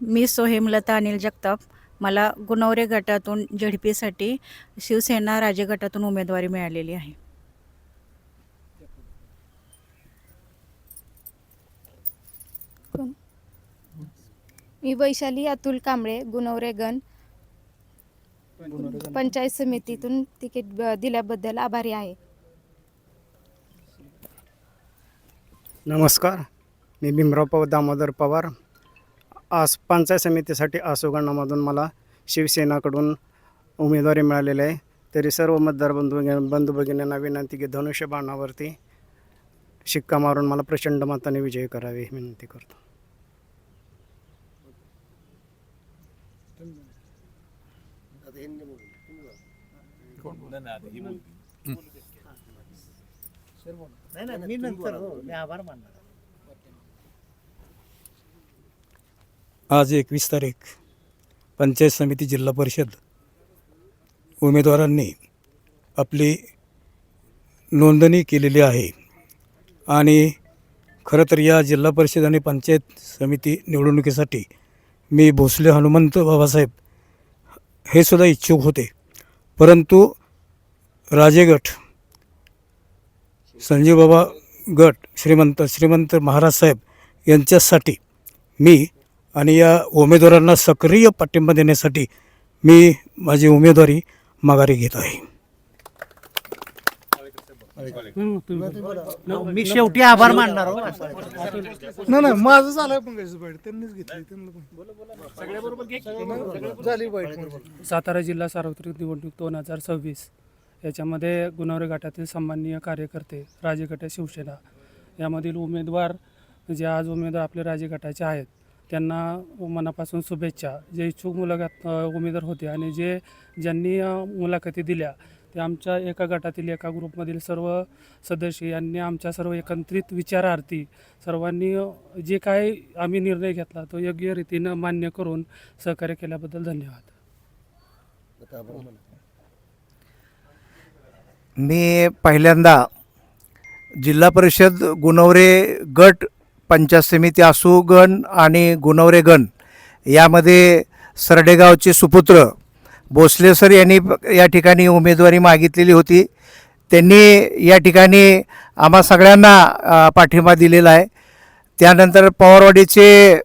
मी सोहेमलता अनिल जगताप. मला गुणवरे गटातून झेडपीसाठी शिवसेना राजे गटातून उमेदवारी मिळालेली आहे. कोण मी वैशाली अतुल कांबळे गुणवरे गण पंचायत समितीतून तिकीट दिल्याबद्दल आभारी आहे. नमस्कार. मी भीमराव पव दामोदर पवार. आज पंचायत समितीसाठी आसोगणामधून मला शिवसेनाकडून उमेदवारी मिळालेली आहे. तरी सर्व मतदार बंधू बंधू भगिनींना विनंती की धनुष्यबाणावरती शिक्का मारून मला प्रचंड मताने विजयी करावे ही विनंती करतो. नाही नाही मी नंतर हो, मी आभार मानणार. आज एकवीस तारीख पंचायत समिती जिल्हा परिषद. उमेदवारांनी आपली नोंदणी केलेली आहे आणि खरं तर या जिल्हा परिषद आणि पंचायत समिती निवडणुकीसाठी मी भोसले हनुमंत बाबासाहेब हे सुद्धा इच्छुक होते. परंतु राजेगट संजीव बाबा गट श्रीमंत श्रीमंत महाराज साहेब यांच्यासाठी मी आणि या उमेदवारांना सक्रिय पाठिंबा देण्यासाठी मी माझी उमेदवारी माघारी घेत आहे. मी शेवटी आभार मानणार हो. नाही नाही माझं झालंय पण कशी बाईट त्यांनीच घेतली झाली बाईट सातारा जिल्हा सार्वत्रिक निवडणूक दोन हजार सव्वीस. याच्यामध्ये गुणवरे गटातील सन्माननीय कार्यकर्ते राजे गट शिवसेना. यामधील उमेदवार जे आज उमेदवार आपले राजे गटाचे आहेत त्यांना मनापासून शुभेच्छा. जे इच्छुक मुलाखत उमेदवार होते आणि जे ज्यांनी मुलाखती दिल्या ते आमच्या एका गटातील एका ग्रुपमधील सर्व सदस्य यांनी आमच्या सर्व एकत्रित विचारार्थी सर्वांनी जे काय आम्ही निर्णय घेतला तो योग्य रीतीनं मान्य करून सहकार्य केल्याबद्दल धन्यवाद. मी पहिल्यांदा जिल्हा परिषद गुणवरे गट पंचायत समिती आसू गण आणि गुणवरे गण यामध्ये सरडेगावचे सुपुत्र भोसले सर यांनी या ठिकाणी उमेदवारी मागितलेली होती. त्यांनी या ठिकाणी आम्हा सगळ्यांना पाठिंबा दिलेला आहे. त्यानंतर पवारवाडीचे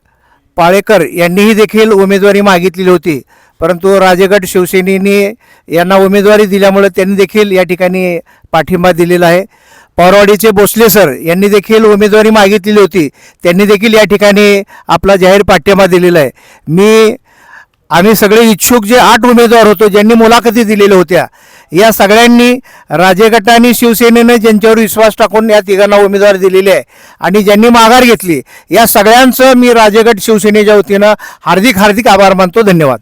पाळेकर यांनीही देखील उमेदवारी मागितलेली होती. परंतु राजगड शिवसेनेने यांना उमेदवारी दिल्यामुळे त्यांनी देखील या ठिकाणी पाठिंबा दिलेला आहे. पवारवाडीचे भोसले सर यांनी देखील उमेदवारी मागितलेली होती. त्यांनी देखील या ठिकाणी आपला जाहीर पाठिंबा दिलेला आहे. मी आम्ही सगळे इच्छुक जे आठ उमेदवार होतो ज्यांनी मुलाखती दिलेल्या होत्या या सगळ्यांनी राजेगट आणि शिवसेनेने ज्यांच्यावर विश्वास टाकून या तिघांना उमेदवार दिलेले आहे आणि ज्यांनी माघार घेतली या सगळ्यांचं मी राजेगट शिवसेनेच्या वतीनं हार्दिक हार्दिक आभार मानतो. धन्यवाद.